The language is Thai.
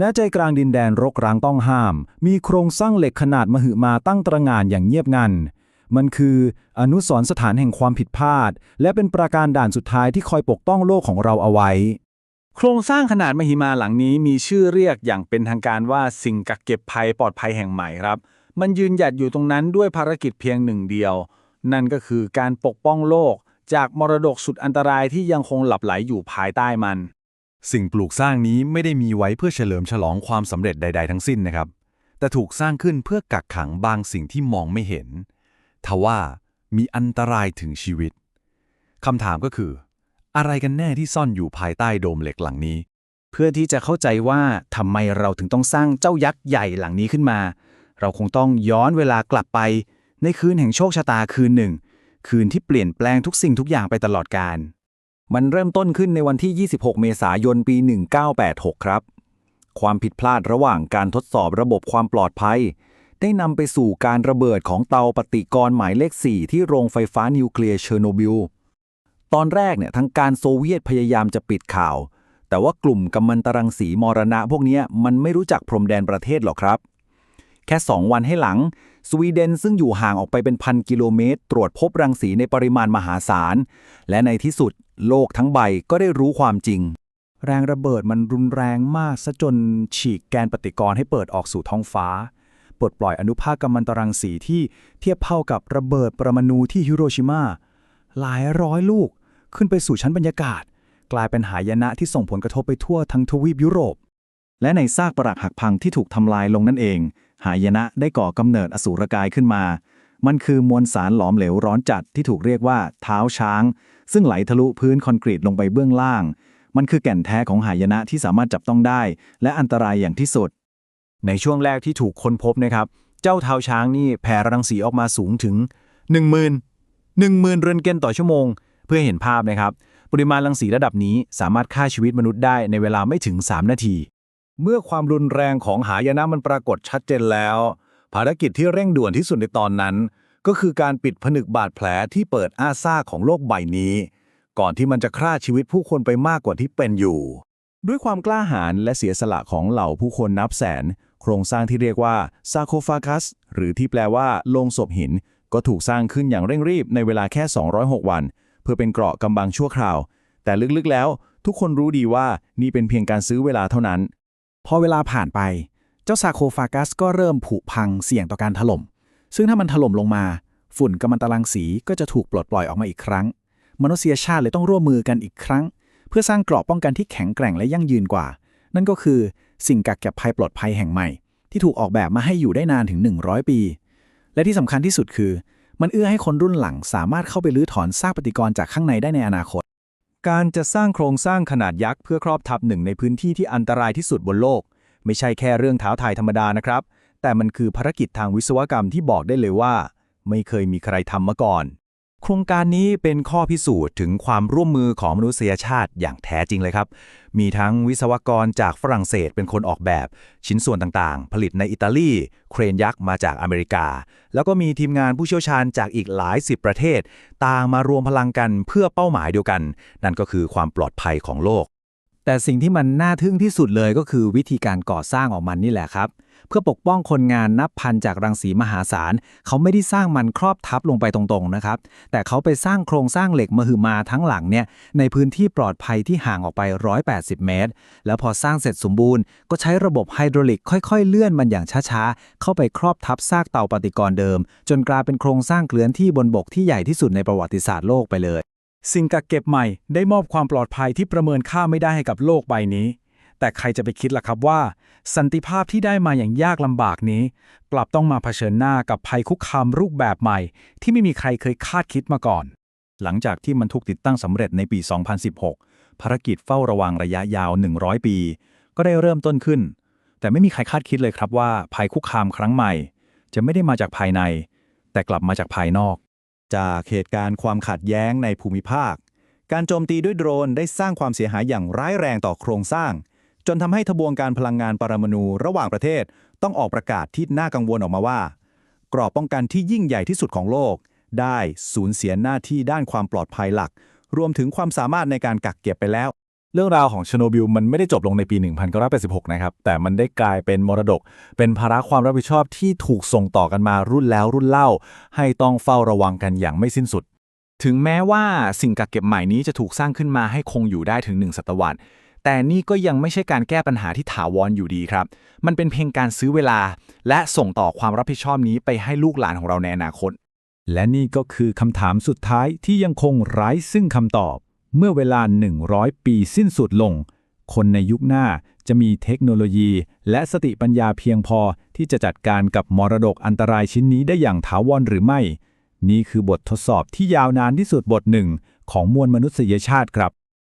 ณใจกลางดินแดนรกร้างต้องห้าม มีโครงสร้างเหล็กขนาดมหึมาตั้งตระงานอย่างเงียบงัน มันคืออนุสรณ์สถานแห่งความผิดพลาด และเป็นประการด่านสุดท้ายที่คอยปกป้องโลกของเราเอาไว้ โครงสร้างขนาดมหึมาหลังนี้มีชื่อเรียกอย่างเป็นทางการว่าสิ่งกักเก็บภัยปลอดภัยแห่งใหม่ครับ มันยืนหยัดอยู่ตรงนั้นด้วยภารกิจเพียงหนึ่งเดียว นั่นก็คือการปกป้องโลก จากมรดกสุดอันตรายที่ยังคงหลับไหลอยู่ภายใต้มัน สิ่งปลูกสร้างนี้ไม่ได้มีไว้เพื่อเฉลิมฉลองความสำเร็จใด ๆ ทั้งสิ้นนะครับ แต่ถูกสร้างขึ้นเพื่อกักขังบางสิ่งที่มองไม่เห็น ทว่ามีอันตรายถึงชีวิตคำถามก็คือ อะไรกันแน่ที่ซ่อนอยู่ภายใต้โดมเหล็กหลังนี้ เพื่อที่จะเข้าใจว่าทำไมเราถึงต้องสร้างเจ้ายักษ์ใหญ่หลังนี้ขึ้นมา เราคงต้องย้อนเวลากลับไป ในคืนแห่งโชคชะตาคืนหนึ่ง คืนที่เปลี่ยนแปลงทุกสิ่งทุกอย่างไปตลอดกาล มันเริ่มต้นขึ้นในวันที่ 26 เมษายน ปี 1986 ครับ ความผิดพลาดระหว่างการทดสอบระบบความปลอดภัย ได้นำไปสู่การระเบิดของเตาปฏิกรณ์หมายเลข 4 ที่โรงไฟฟ้านิวเคลียร์เชอร์โนบิล ตอนแรกเนี่ยทางการโซเวียตพยายามจะปิดข่าว แต่ว่ากลุ่มกัมมันตรังสีมรณะพวกนี้มันไม่รู้จักพรมแดนประเทศหรอกครับ แค่ 2 วันให้หลัง สวีเดนซึ่งอยู่ห่างออกไปเป็นพันกิโลเมตร ตรวจพบรังสีในปริมาณมหาศาล และในที่สุด โลกทั้งใบก็ได้รู้ความจริง แรงระเบิดมันรุนแรงมากซะจนฉีกแกนปฏิกรณ์ให้เปิดออกสู่ท้องฟ้า ปลดปล่อยอนุภาคกัมมันตรังสีที่เทียบเท่ากับระเบิดปรมาณูที่ฮิโรชิมาหลายร้อยลูกขึ้นไปสู่ชั้นบรรยากาศ กลายเป็นหายนะที่ส่งผลกระทบไปทั่วทั้งทวีปยุโรป และในซากปรักหักพังที่ถูกทำลายลงนั่นเอง หายนะได้ก่อกำเนิดอสูรกายขึ้นมา มันคือมวลสารหลอมเหลวร้อนจัดที่ถูกเรียกว่าเท้าช้าง ซึ่งไหลทะลุพื้นคอนกรีตลงไปเบื้องล่าง มันคือแก่นแท้ของหายนะที่สามารถจับต้องได้ และอันตรายอย่างที่สุด ในช่วงแรกที่ถูกค้นพบนะครับ เจ้าเท้าช้างนี่แผ่รังสีออกมาสูงถึง 10,000 1 0 0 0เรือนเกนต่อชั่วโมง เพื่อเห็นภาพนะครับ ปริมาณรังสีระดับนี้สามารถฆ่าชีวิตมนุษย์ได้ในเวลาไม่ถึง 3 นาที เมื่อความรุนแรงของหายนะมันปรากฏชัดเจนแล้ว ภารกิจที่เร่งด่วนที่สุดในตอนนั้น ก็คือการปิดผนึกบาดแผลที่เปิดอาซาของโลกใบนี้ ก่อนที่มันจะฆ่าชีวิตผู้คนไปมากกว่าที่เป็นอยู่ ด้วยความกล้าหาญและเสียสละของเหล่าผู้คนนับแสน โครงสร้างที่เรียกว่าซาโคฟากัสหรือที่แปลว่าโลงศพหิน ก็ถูกสร้างขึ้นอย่างเร่งรีบในเวลาแค่ 206 วัน เพื่อเป็นเกราะกำบังชั่วคราว แต่ลึกๆแล้ว ทุกคนรู้ดีว่านี่เป็นเพียงการซื้อเวลาเท่านั้น พอเวลาผ่านไป เจ้าซาโคฟากัสก็เริ่มผุพังเสี่ยงต่อการถล่ม ซึ่งถ้ามันถล่มลงมา ฝุ่นกัมมันตรังสีก็จะถูกปลดปล่อยออกมาอีกครั้ง มนุษยชาติเลยต้องร่วมมือกันอีกครั้ง เพื่อสร้างเกราะป้องกันที่แข็งแกร่งและยั่งยืนกว่า นั่นก็คือสิ่งกักเก็บภัยปลอดภัยแห่งใหม่ ที่ถูกออกแบบมาให้อยู่ได้นานถึง 100 ปี และที่สำคัญที่สุดคือ มันเอื้อให้คนรุ่นหลังสามารถเข้าไปรื้อถอนซากปฏิกรณ์จากข้างในได้ในอนาคต การจะสร้างโครงสร้างขนาดยักษ์เพื่อครอบทับหนึ่งในพื้นที่ที่อันตรายที่สุดบนโลก ไม่ใช่แค่เรื่องเท้าทายธรรมดานะครับ แต่มันคือภารกิจทางวิศวกรรมที่บอกได้เลยว่า ไม่เคยมีใครทำมาก่อน โครงการนี้เป็นข้อพิสูจน์ถึงความร่วมมือของมนุษยชาติอย่างแท้จริงเลยครับ มีทั้งวิศวกรจากฝรั่งเศสเป็นคนออกแบบ ชิ้นส่วนต่างๆ ผลิตในอิตาลี เครนยักษ์มาจากอเมริกา แล้วก็มีทีมงานผู้เชี่ยวชาญจากอีกหลายสิบประเทศ ต่างมารวมพลังกันเพื่อเป้าหมายเดียวกัน นั่นก็คือความปลอดภัยของโลก แต่สิ่งที่มันน่าทึ่งที่สุดเลยก็คือวิธีการก่อสร้างออกมันนี่แหละครับ เพื่อปกป้องคนงานนับพันจากรังสีมหาศาล เขาไม่ได้สร้างมันครอบทับลงไปตรงๆนะครับ แต่เขาไปสร้างโครงสร้างเหล็กมหึมาทั้งหลังเนี่ยในพื้นที่ปลอดภัยที่ห่างออกไป 180 เมตร แล้วพอสร้างเสร็จสมบูรณ์ก็ใช้ระบบไฮดรอลิกค่อยๆ เลื่อนมันอย่างช้าๆ เข้าไปครอบทับซากเตาปฏิกรณ์เดิม จนกลายเป็นโครงสร้างเคลื่อนที่บนบกที่ใหญ่ที่สุดในประวัติศาสตร์โลกไปเลย สิ่งกักเก็บใหม่ได้มอบความปลอดภัยที่ประเมินค่าไม่ได้ให้กับโลกใบนี้ แต่ใครจะไปคิดล่ะครับว่า สันติภาพที่ได้มาอย่างยากลำบากนี้ กลับต้องมาเผชิญหน้ากับภัยคุกคามรูปแบบใหม่ ที่ไม่มีใครเคยคาดคิดมาก่อน หลังจากที่มันถูกติดตั้งสำเร็จในปี 2016 ภารกิจเฝ้าระวังระยะยาว 100 ปี ก็ได้เริ่มต้นขึ้น แต่ไม่มีใครคาดคิดเลยครับว่า ภัยคุกคามครั้งใหม่ จะไม่ได้มาจากภายใน แต่กลับมาจากภายนอก จากเหตุการณ์ความขัดแย้งในภูมิภาค การโจมตีด้วยโดรนได้สร้างความเสียหายอย่างร้ายแรงต่อโครงสร้าง จนทำให้ทบวงการพลังงานปรมาณูระหว่างประเทศ ต้องออกประกาศที่น่ากังวลออกมาว่า กรอบป้องกันที่ยิ่งใหญ่ที่สุดของโลก ได้สูญเสียหน้าที่ด้านความปลอดภัยหลัก รวมถึงความสามารถในการกักเก็บไปแล้ว เรื่องราวของเชโนบิลมันไม่ได้จบลงในปี 1986 นะครับ แต่มันได้กลายเป็นมรดก เป็นภาระความรับผิดชอบที่ถูกส่งต่อกันมารุ่นแล้วรุ่นเล่า ให้ต้องเฝ้าระวังกันอย่างไม่สิ้นสุด ถึงแม้ว่าสิ่งกักเก็บใหม่นี้จะถูกสร้างขึ้นมาให้คงอยู่ได้ถึงหนึ่งศตวรรษ แต่นี่ก็ยังไม่ใช่การแก้ปัญหาที่ถาวรอยู่ดีครับ มันเป็นเพียงการซื้อเวลา และส่งต่อความรับผิดชอบนี้ไปให้ลูกหลานของเราในอนาคต และนี่ก็คือคำถามสุดท้ายที่ยังคงไร้ซึ่งคำตอบ เมื่อเวลา 100 ปีสิ้นสุดลง คนในยุคหน้าจะมีเทคโนโลยี และสติปัญญาเพียงพอที่จะจัดการกับมรดกอันตรายชิ้นนี้ได้อย่างถาวรหรือไม่ นี่คือบททดสอบที่ยาวนานที่สุดบทหนึ่งของมวลมนุษยชาติครับ